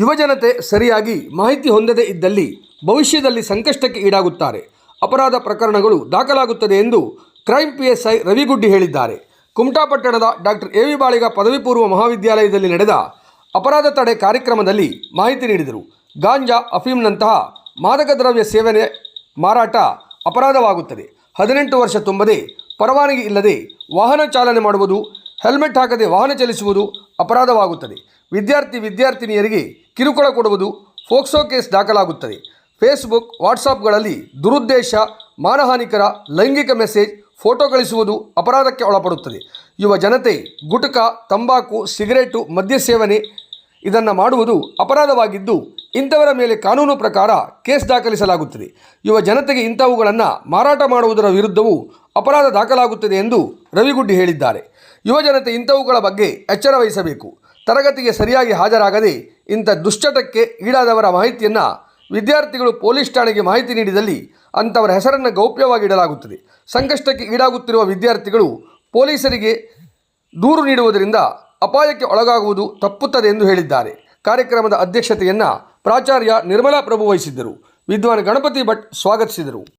ಯುವಜನತೆ ಸರಿಯಾಗಿ ಮಾಹಿತಿ ಹೊಂದದೇ ಇದ್ದಲ್ಲಿ ಭವಿಷ್ಯದಲ್ಲಿ ಸಂಕಷ್ಟಕ್ಕೆ ಈಡಾಗುತ್ತಾರೆ. ಅಪರಾಧ ಪ್ರಕರಣಗಳು ದಾಖಲಾಗುತ್ತದೆ ಎಂದು ಕ್ರೈಮ್ ಪಿಎಸ್ಐ ರವಿಗುಡ್ಡಿ ಹೇಳಿದ್ದಾರೆ. ಕುಮಟಾಪಟ್ಟಣದ ಡಾಕ್ಟರ್ ಎ ವಿ ಬಾಳಿಗ ಪದವಿ ಪೂರ್ವ ಮಹಾವಿದ್ಯಾಲಯದಲ್ಲಿ ನಡೆದ ಅಪರಾಧ ತಡೆ ಕಾರ್ಯಕ್ರಮದಲ್ಲಿ ಮಾಹಿತಿ ನೀಡಿದರು. ಗಾಂಜಾ ಅಫೀಮ್ನಂತಹ ಮಾದಕ ದ್ರವ್ಯ ಸೇವನೆ ಮಾರಾಟ ಅಪರಾಧವಾಗುತ್ತದೆ. ಹದಿನೆಂಟು ವರ್ಷ ತುಂಬದೆ ಪರವಾನಗಿ ಇಲ್ಲದೆ ವಾಹನ ಚಾಲನೆ ಮಾಡುವುದು ಹೆಲ್ಮೆಟ್ ಹಾಕದೆ ವಾಹನ ಚಲಿಸುವುದು ಅಪರಾಧವಾಗುತ್ತದೆ. ವಿದ್ಯಾರ್ಥಿ ವಿದ್ಯಾರ್ಥಿನಿಯರಿಗೆ ಕಿರುಕುಳ ಕೊಡುವುದು ಫೋಕ್ಸೋ ಕೇಸ್ ದಾಖಲಾಗುತ್ತದೆ. ಫೇಸ್ಬುಕ್, ವಾಟ್ಸಾಪ್ಗಳಲ್ಲಿ ದುರುದ್ದೇಶ, ಮಾನಹಾನಿಕರ ಲೈಂಗಿಕ ಮೆಸೇಜ್, ಫೋಟೋ ಕಳಿಸುವುದು ಅಪರಾಧಕ್ಕೆ ಒಳಪಡುತ್ತದೆ. ಯುವ ಜನತೆ ಗುಟುಕ, ತಂಬಾಕು, ಸಿಗರೇಟು ಮದ್ಯ ಸೇವನೆ ಇದನ್ನು ಮಾಡುವುದು ಅಪರಾಧವಾಗಿದ್ದು ಇಂಥವರ ಮೇಲೆ ಕಾನೂನು ಪ್ರಕಾರ ಕೇಸ್ ದಾಖಲಿಸಲಾಗುತ್ತದೆ. ಯುವ ಜನತೆಗೆ ಇಂಥವುಗಳನ್ನು ಮಾರಾಟ ಮಾಡುವುದರ ವಿರುದ್ಧವೂ ಅಪರಾಧ ದಾಖಲಾಗುತ್ತದೆ ಎಂದು ರವಿಗುಡ್ಡಿ ಹೇಳಿದ್ದಾರೆ. ಯುವ ಜನತೆ ಇಂಥವುಗಳ ಬಗ್ಗೆ ಎಚ್ಚರ ವಹಿಸಬೇಕು. ತರಗತಿಗೆ ಸರಿಯಾಗಿ ಹಾಜರಾಗದೆ ಇಂಥ ದುಶ್ಚಟಕ್ಕೆ ಈಡಾದವರ ಮಾಹಿತಿಯನ್ನು ವಿದ್ಯಾರ್ಥಿಗಳು ಪೊಲೀಸ್ ಠಾಣೆಗೆ ಮಾಹಿತಿ ನೀಡಿದಲ್ಲಿ ಅಂಥವರ ಹೆಸರನ್ನು ಗೌಪ್ಯವಾಗಿ ಇಡಲಾಗುತ್ತದೆ. ಸಂಕಷ್ಟಕ್ಕೆ ಈಡಾಗುತ್ತಿರುವ ವಿದ್ಯಾರ್ಥಿಗಳು ಪೊಲೀಸರಿಗೆ ದೂರು ನೀಡುವುದರಿಂದ ಅಪಾಯಕ್ಕೆ ಒಳಗಾಗುವುದು ತಪ್ಪುತ್ತದೆ ಎಂದು ಹೇಳಿದ್ದಾರೆ. ಕಾರ್ಯಕ್ರಮದ ಅಧ್ಯಕ್ಷತೆಯನ್ನು ಪ್ರಾಚಾರ್ಯ ನಿರ್ಮಲಾ ಪ್ರಭು ವಹಿಸಿದ್ದರು. ವಿದ್ವಾನ್ ಗಣಪತಿ ಭಟ್ ಸ್ವಾಗತಿಸಿದರು.